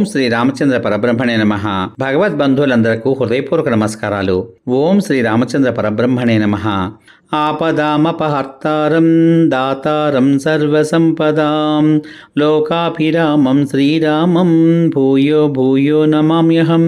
ఓం శ్రీ రామచంద్ర పరబ్రహ్మణే నమ. భగవద్ బంధువులందరకు హృదయపూర్వక నమస్కారాలు. ఓం శ్రీ రామచంద్ర పరబ్రహ్మణే నమ. ఆపదామపహర్తారం దాతారం సర్వసంపదాం. లోకాభిరామం శ్రీరామం భూయో భూయో నమామ్యహం.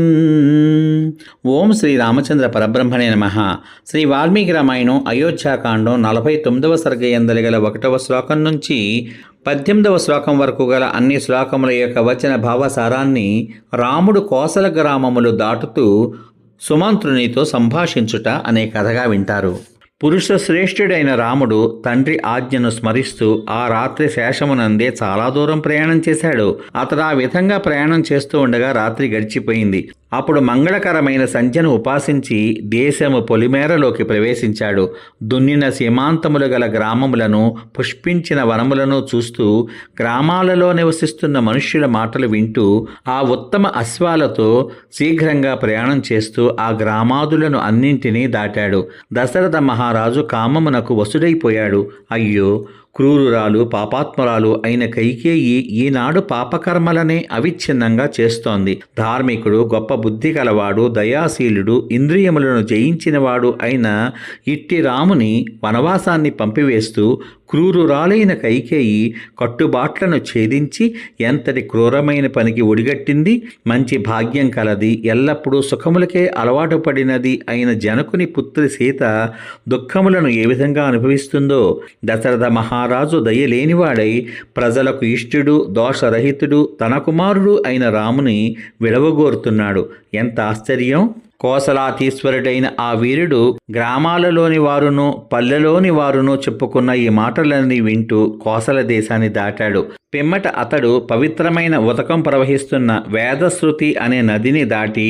ఓం శ్రీ రామచంద్ర పరబ్రహ్మణే నమ. శ్రీ వాల్మీకి రామాయణం అయోధ్యాకాండం నలభై తొమ్మిదవ సర్గయందలి గల ఒకటవ శ్లోకం నుంచి పద్దెనిమిదవ శ్లోకం వరకు గల అన్ని శ్లోకముల యొక్క వచన భావసారాన్ని రాముడు కోసల గ్రామములు దాటుతూ సుమంత్రునితో సంభాషించుట అనే కథగా వింటారు. పురుష శ్రేష్ఠుడైన రాముడు తండ్రి ఆజ్ఞను స్మరిస్తూ ఆ రాత్రి శేషమునందే చాలా దూరం ప్రయాణం చేశాడు. అతడు ఆ విధంగా ప్రయాణం చేస్తూ ఉండగా రాత్రి గడిచిపోయింది. అప్పుడు మంగళకరమైన సంధ్యను ఉపాసించి దేశము పొలిమేరలోకి ప్రవేశించాడు. దున్నిన సీమాంతములు గల గ్రామములను పుష్పించిన వనములను చూస్తూ గ్రామాలలో నివసిస్తున్న మనుష్యుల మాటలు వింటూ ఆ ఉత్తమ అశ్వాలతో శీఘ్రంగా ప్రయాణం చేస్తూ ఆ గ్రామాదులను అన్నింటినీ దాటాడు. దశరథ రాజు కామమునకు వసుడైపోయాడు. అయ్యో క్రూరురాలు పాపాత్మరాలు అయిన కైకేయి ఈనాడు పాపకర్మలనే అవిచ్ఛిన్నంగా చేస్తోంది. ధార్మికుడు గొప్ప బుద్ధి కలవాడు దయాశీలుడు ఇంద్రియములను జయించినవాడు అయిన ఇట్టి రాముని వనవాసాన్ని పంపివేస్తూ క్రూరురాలైన కైకేయి కట్టుబాట్లను ఛేదించి ఎంతటి క్రూరమైన పనికి ఒడిగట్టింది? మంచి భాగ్యం కలది ఎల్లప్పుడూ సుఖములకే అలవాటు పడినది అయిన జనకుని పుత్రి సీత దుఃఖములను ఏ విధంగా అనుభవిస్తుందో? దశరథ మహా రాజు దయలేనివాడై ప్రజలకు ఇష్టుడు దోషరహితుడు తన కుమారుడు అయిన రాముని విడవగోరుతున్నాడు. ఎంత ఆశ్చర్యం! కోసలాతీశ్వరుడైన ఆ వీరుడు గ్రామాలలోని వారును పల్లెలోని వారును చెప్పుకున్న ఈ మాటలన్నీ వింటూ కోసల దేశాన్ని దాటాడు. పిమ్మట అతడు పవిత్రమైన ఉదకం ప్రవహిస్తున్న వేదశ్రుతి అనే నదిని దాటి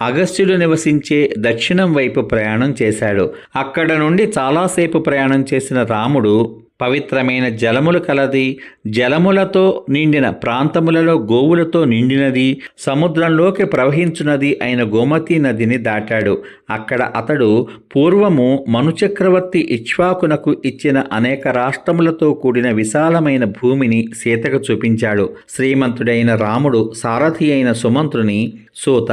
అగస్త్యుడు నివసించే దక్షిణం వైపు ప్రయాణం చేశాడు. అక్కడ నుండి చాలాసేపు ప్రయాణం చేసిన రాముడు పవిత్రమైన జలములు కలది జలములతో నిండిన ప్రాంతములలో గోవులతో నిండినది సముద్రంలోకి ప్రవహించున్నది అయిన గోమతి నదిని దాటాడు. అక్కడ అతడు పూర్వము మనుచక్రవర్తి ఇక్ష్వాకునకు ఇచ్చిన అనేక రాష్ట్రములతో కూడిన విశాలమైన భూమిని సీతకు చూపించాడు. శ్రీమంతుడైన రాముడు సారథి అయిన సుమంత్రుని సూత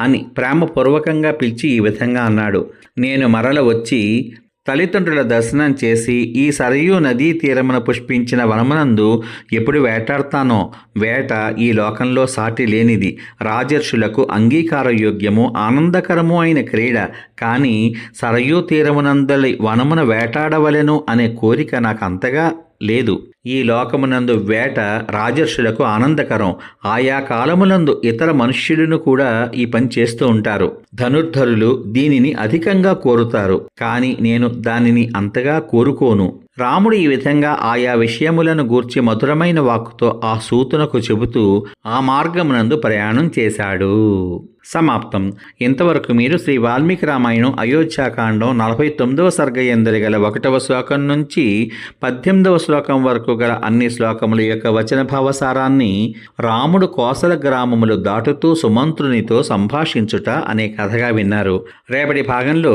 అని ప్రేమపూర్వకంగా పిలిచి ఈ విధంగా అన్నాడు. నేను మరల వచ్చి తల్లిదండ్రుల దర్శనం చేసి ఈ సరయూ నదీ తీరమున పుష్పించిన వనమునందు ఎప్పుడు వేటాడతానో వేట ఈ లోకంలో సాటి లేనిది. రాజర్షులకు అంగీకారయోగ్యము ఆనందకరము అయిన క్రీడ. కానీ సరయూ తీరమునందలి వనమున వేటాడవలెను అనే కోరిక నాకు అంతగా లేదు. ఈ లోకమునందు వేట రాజర్షులకు ఆనందకరం. ఆయా కాలములందు ఇతర మనుష్యులను కూడా ఈ పని చేస్తూ ఉంటారు. ధనుర్ధరులు దీనిని అధికంగా కోరుతారు. కానీ నేను దానిని అంతగా కోరుకోను. రాముడు ఈ విధంగా ఆయా విషయములను గూర్చి మధురమైన వాక్కుతో ఆ సూతునకు చెబుతూ ఆ మార్గమునందు ప్రయాణం చేశాడు. సమాప్తం. ఇంతవరకు మీరు శ్రీ వాల్మీకి రామాయణం అయోధ్యాకాండం నలభై తొమ్మిదవ సర్గయందరి గల ఒకటవ శ్లోకం నుంచి పద్దెనిమిదవ శ్లోకం వరకు గల అన్ని శ్లోకముల యొక్క వచన భావసారాన్ని రాముడు కోసల గ్రామములు దాటుతూ సుమంత్రునితో సంభాషించుట అనే కథగా విన్నారు. రేపటి భాగంలో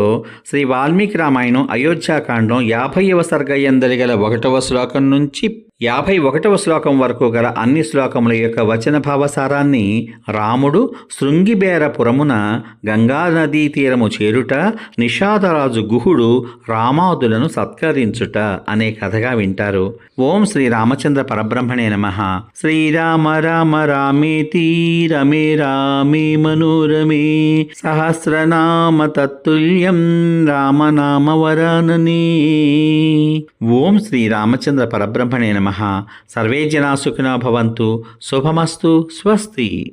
శ్రీ వాల్మీకి రామాయణం అయోధ్యాకాండం యాభైవ సర్గయందరి గల ఒకటవ శ్లోకం నుంచి యాభై ఒకటవ శ్లోకం వరకు గల అన్ని శ్లోకముల యొక్క వచన భావసారాన్ని రాముడు శృంగిబేరపురమున గంగానదీ తీరము చేరుట నిషాదరాజు గుహుడు రామాదులను సత్కరించుట అనే కథగా వింటారు. ఓం శ్రీ రామచంద్ర పరబ్రహ్మణే నమ. శ్రీరామ రామ రామేతి రమే రామే మనోరమే సహస్రనామ తత్తుల్యం రామనామ వరాననే. ఓం శ్రీ రామచంద్ర పరబ్రహ్మణే నమ. సర్వే జనా సుఖినో భవంతు. శుభమస్తు. స్వస్తి.